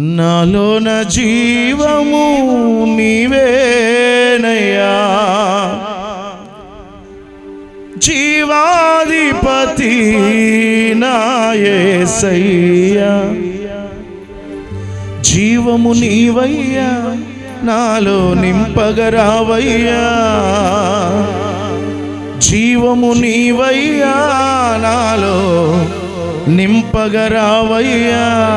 నాలోన జీవము నీవేనయ్యా. జీవాధిపతి నాయసయ్యా జీవము నీవయ్యా నాలో నింపగరావయ్యా. జీవము నీవయ్యా నాలో నింపగరావయ్యా.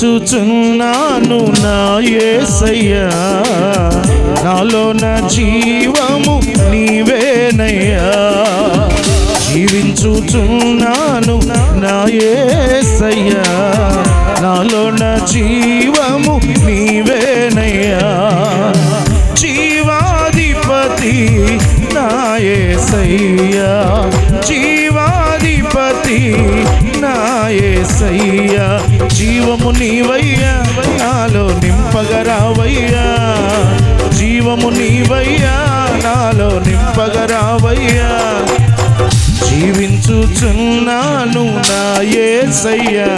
జీవించుచున్నాను నా ఏసయ్యా. నాలో నా జీవము నీవేనయ్యా. జీవించుచున్నాను నా ఏసయ్యా. నాలో నా జీవ జీవము నీవయ్యా నాలో నింపగరావయ్యా జీవము నీవయ్యా నాలో నింపగరావయ్యా జీవించుచున్నాను నా ఏసయ్యా.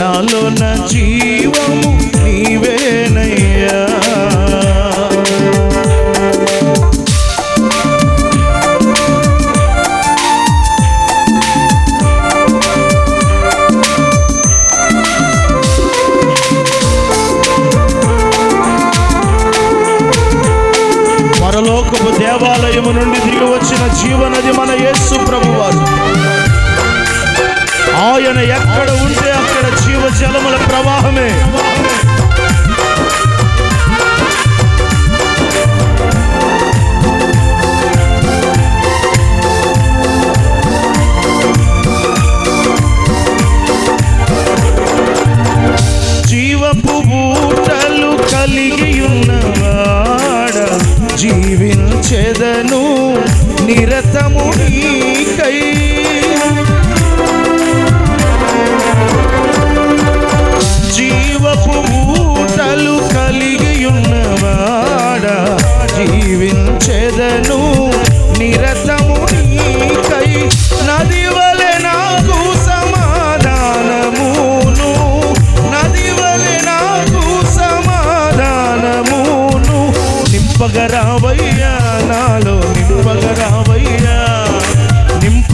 నాలో నా జీవము నీవే. పరలోకపు దేవాలయము నుండి దిగి వచ్చిన జీవనది మన యేసు ప్రభువారు. ఆయన ఎక్కడ ఉంటే అక్కడ జీవ జలముల ప్రవాహమే. నిరతము నీకై. జీవపు బూటలు కలిగి ఉన్నవాడ జీవించెదను నిరసము నీకై. నది వలె నాకు సమాధానమును నది వలె నాకు సమాధానమును. నింపగరావై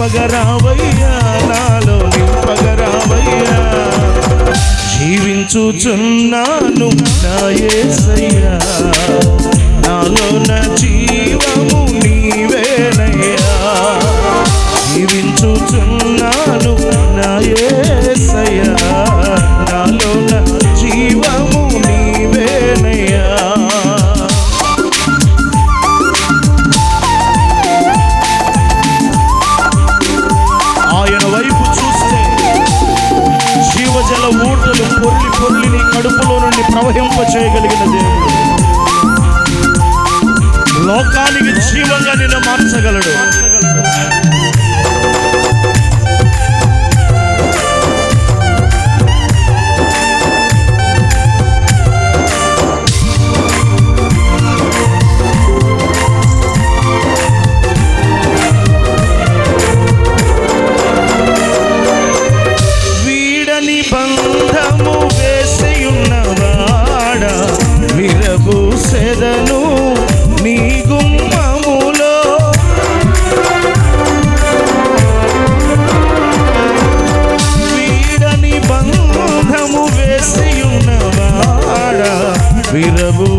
నింపగరావయ్యా నాలో నింపగరావయ్యా. జీవించుచున్నాను నా ఏసయ్యా నాలో నా జీవము చేయగలిగిన దేవుడు. లోకానికి జీవంగా నిన్ను మార్చగలడు.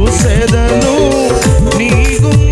చూసేదను నీ గుమ్మ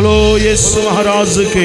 బోలో యేసు మహారాజుకి